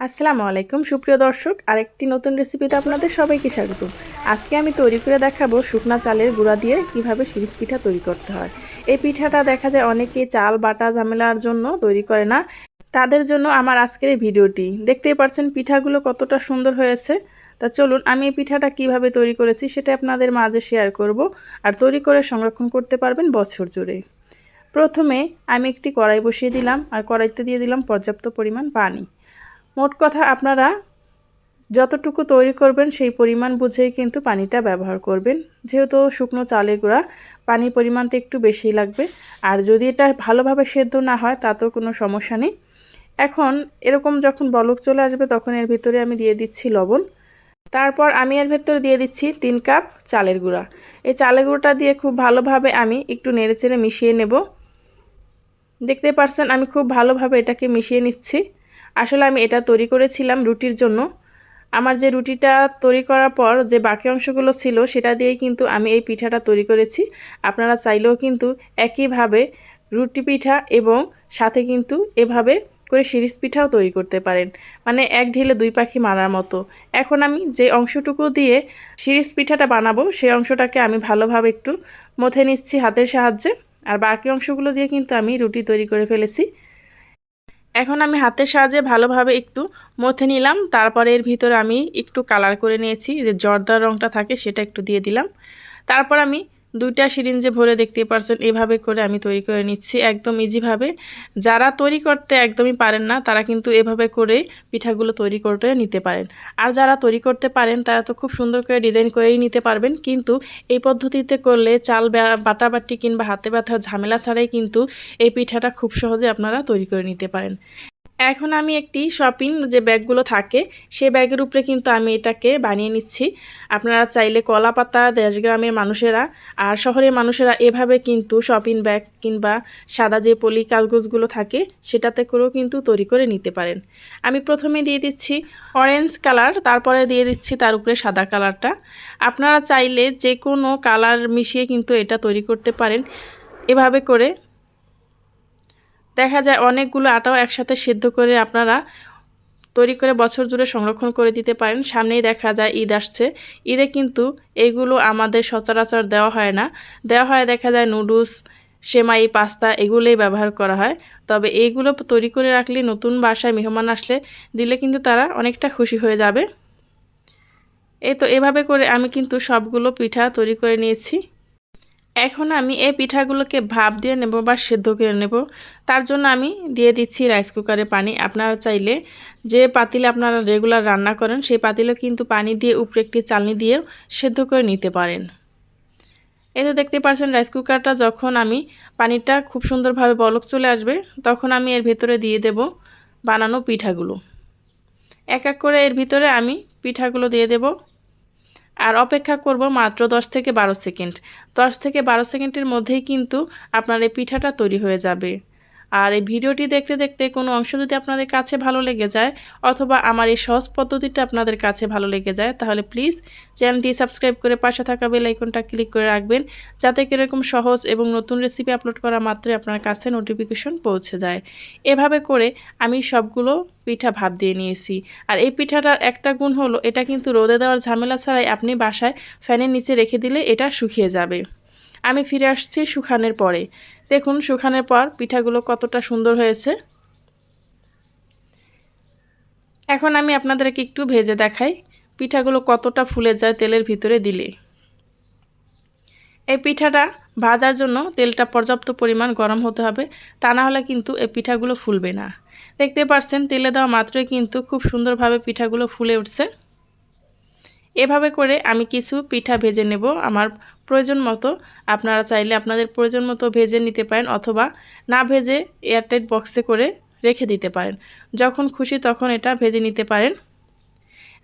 আসসালামু আলাইকুম, সুপ্রিয় দর্শক। আরেকটি নতুন রেসিপিতে আপনাদের সবাইকে স্বাগত। আজকে আমি তৈরি করে দেখাবো শুকনা চালের গুঁড়া দিয়ে কীভাবে শিরিষ পিঠা তৈরি করতে হয়। এই পিঠাটা দেখা যায় অনেকে চাল, বাটা, ঝামেলার জন্য তৈরি করে না। তাদের জন্য আমার আজকের এই ভিডিওটি। দেখতেই পাচ্ছেন পিঠাগুলো কতটা সুন্দর হয়েছে। তা চলুন, আমি এই পিঠাটা কীভাবে তৈরি করেছি সেটা আপনাদের মাঝে শেয়ার করব আর তৈরি করে সংরক্ষণ করতে পারবেন বছর জুড়ে। প্রথমে আমি একটি কড়াই বসিয়ে দিলাম আর কড়াইতে দিয়ে দিলাম পর্যাপ্ত পরিমাণ পানি। মোট কথা আপনারা যতটুকু তৈরি করবেন সেই পরিমাণ বুঝেই কিন্তু পানিটা ব্যবহার করবেন। যেহেতু শুকনো চালের গুঁড়া পানির পরিমাণটা একটু বেশি লাগবে। আর যদি এটা ভালোভাবে সেদ্ধ না হয়, তাতেও কোনো সমস্যা নেই। এখন এরকম যখন বলক চলে আসবে, তখন এর ভিতরে আমি দিয়ে দিচ্ছি লবণ। তারপর আমি এর ভেতরে দিয়ে দিচ্ছি তিন কাপ চালের গুঁড়া। এই চালের গুঁড়োটা দিয়ে খুব ভালোভাবে আমি একটু নেড়েচেড়ে মিশিয়ে নেব। দেখতে পারছেন, আমি খুব ভালোভাবে এটাকে মিশিয়ে নিচ্ছি। আসলে আমি এটা তৈরি করেছিলাম রুটির জন্য। আমার যে রুটিটা তৈরি করার পর যে বাকি অংশগুলো ছিল, সেটা দিয়েই কিন্তু আমি এই পিঠাটা তৈরি করেছি। আপনারা চাইলেও কিন্তু একইভাবে রুটি পিঠা এবং সাথে কিন্তু এভাবে করে শিরিষ পিঠাও তৈরি করতে পারেন। মানে এক ঢিলে দুই পাখি মারার মতো। এখন আমি যে অংশটুকু দিয়ে শিরিষ পিঠাটা বানাবো, সেই অংশটাকে আমি ভালোভাবে একটু মথে নিচ্ছি হাতের সাহায্যে। আর বাকি অংশগুলো দিয়ে কিন্তু আমি রুটি তৈরি করে ফেলেছি। এখন আমি হাতের সাহায্যে ভালোভাবে একটু মথে নিলাম। তারপরে এর ভিতরে আমি একটু কালার করে নিয়েছি। যে জর্দার রঙটা থাকে সেটা একটু দিয়ে দিলাম। তারপর আমি দুইটা সিরিঞ্জে ভরে দেখতে পারছেন, এভাবে করে আমি তৈরি করে নিচ্ছি একদম ইজিভাবে যারা তৈরি করতে একদমই পারেন না, তারা কিন্তু এভাবে করে পিঠাগুলো তৈরি করতে নিতে পারেন। আর যারা তৈরি করতে পারেন, তারা তো খুব সুন্দর করে ডিজাইন করেই নিতে পারবেন, কিন্তু এই পদ্ধতিতে করলে চাল বাটাবাটি কিংবা হাতে ব্যথার ঝামেলা ছাড়াই কিন্তু এই পিঠাটা খুব সহজে আপনারা তৈরি করে নিতে পারেন। এখন আমি একটি শপিং যে ব্যাগগুলো থাকে, সে ব্যাগের উপরে কিন্তু আমি এটাকে বানিয়ে নিচ্ছি। আপনারা চাইলে কলা পাতা দেশগ্রামের মানুষেরা আর শহরের মানুষেরা এভাবে কিন্তু শপিং ব্যাগ কিংবা সাদা যে পলি কাগজগুলো থাকে, সেটাতে করেও কিন্তু তৈরি করে নিতে পারেন। আমি প্রথমে দিয়ে দিচ্ছি অরেঞ্জ কালার তারপরে দিয়ে দিচ্ছি তার উপরে সাদা কালারটা আপনারা চাইলে যে কোনো কালার মিশিয়ে কিন্তু এটা তৈরি করতে পারেন। এভাবে করে দেখা যায় অনেকগুলো আটাও একসাথে সিদ্ধ করে আপনারা তৈরি করে বছর জুড়ে সংরক্ষণ করে দিতে পারেন। সামনেই দেখা যায় ঈদ আসছে। ঈদে কিন্তু এগুলো আমাদের সচরাচর দেওয়া হয় না। দেওয়া হয় দেখা যায় নুডলস, সেমাই, পাস্তা এগুলোই ব্যবহার করা হয়। তবে এইগুলো তৈরি করে রাখলে নতুন বাসায় মেহমান আসলে দিলে কিন্তু তারা অনেকটা খুশি হয়ে যাবে। এই তো এভাবে করে আমি কিন্তু সবগুলো পিঠা তৈরি করে নিয়েছি। এখন আমি এই পিঠাগুলোকে ভাপ দিয়ে নেব বা সেদ্ধ করে নেব। তার জন্য আমি দিয়ে দিচ্ছি রাইস কুকারে পানি। আপনারা চাইলে যে পাতিলে আপনারা রেগুলার রান্না করেন, সেই পাতিলে কিন্তু পানি দিয়ে উপরে একটি চালনি দিয়েও সেদ্ধ করে নিতে পারেন। এই তো দেখতে পাচ্ছেন রাইস কুকারটা যখন আমি পানিটা খুব সুন্দরভাবে বলক চলে আসবে, তখন আমি এর ভেতরে দিয়ে দেব বানানো পিঠাগুলো। এক এক করে এর ভিতরে আমি পিঠাগুলো দিয়ে দেবো। আর অপেক্ষা করব মাত্র 10 থেকে বারো সেকেন্ড। 10 থেকে বারো সেকেন্ডের মধ্যেই কিন্তু আপনার এই পিঠাটা তৈরি হয়ে যাবে। আর এই ভিডিওটি দেখতে দেখতে কোনো অংশ যদি আপনাদের কাছে ভালো লেগে যায় অথবা আমার এই সহজ পদ্ধতিটা আপনাদের কাছে ভালো লেগে যায়, তাহলে প্লিজ চ্যানেলটি সাবস্ক্রাইব করে পাশে থাকা বেল আইকনটা ক্লিক করে রাখবেন, যাতে কীরকম সহজ এবং নতুন রেসিপি আপলোড করা মাত্রই আপনার কাছে নোটিফিকেশন পৌঁছে যায়। এভাবে করে আমি সবগুলো পিঠা ভাব দিয়ে নিয়েছি। আর এই পিঠাটার একটা গুণ হলো, এটা কিন্তু রোদে দেওয়ার ঝামেলা ছাড়াই আপনি বাসায় ফ্যানের নিচে রেখে দিলে এটা শুকিয়ে যাবে। আমি ফিরে আসছি শুকানোর পরে। দেখুন শুকানোর পর পিঠাগুলো কতটা সুন্দর হয়েছে। এখন আমি আপনাদেরকে একটু ভেজে দেখাই পিঠাগুলো কতটা ফুলে যায় তেলের ভিতরে দিলে। এই পিঠাটা ভাজার জন্য তেলটা পর্যাপ্ত পরিমাণ গরম হতে হবে, তা না হলে কিন্তু এই পিঠাগুলো ফুলবে না। দেখতে পাচ্ছেন, তেলে দেওয়া মাত্রই কিন্তু খুব সুন্দরভাবে পিঠাগুলো ফুলে উঠছে। এভাবে করে আমি কিছু পিঠা ভেজে নেব আমার প্রয়োজন মতো। আপনারা চাইলে আপনাদের প্রয়োজন মতো ভেজে নিতে পারেন অথবা না ভেজে এয়ারটাইট বক্সে করে রেখে দিতে পারেন। যখন খুশি তখন এটা ভেজে নিতে পারেন।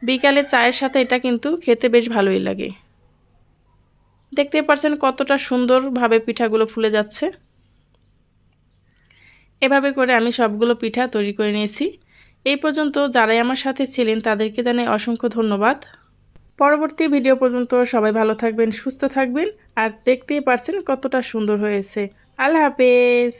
বিকালে চায়ের সাথে এটা কিন্তু খেতে বেশ ভালোই লাগে। দেখতে পাচ্ছেন কতটা সুন্দরভাবে পিঠাগুলো ফুলে যাচ্ছে। এভাবে করে আমি সবগুলো পিঠা তৈরি করে নিয়েছি। এই পর্যন্ত যারাই আমার সাথে ছিলেন তাদেরকে জানাই অসংখ্য ধন্যবাদ। পরবর্তী ভিডিও পর্যন্ত সবাই ভালো থাকবেন, সুস্থ থাকবেন আর দেখতেই পারছেন কতটা সুন্দর হয়েছে। আল্লাহ হাফেজ।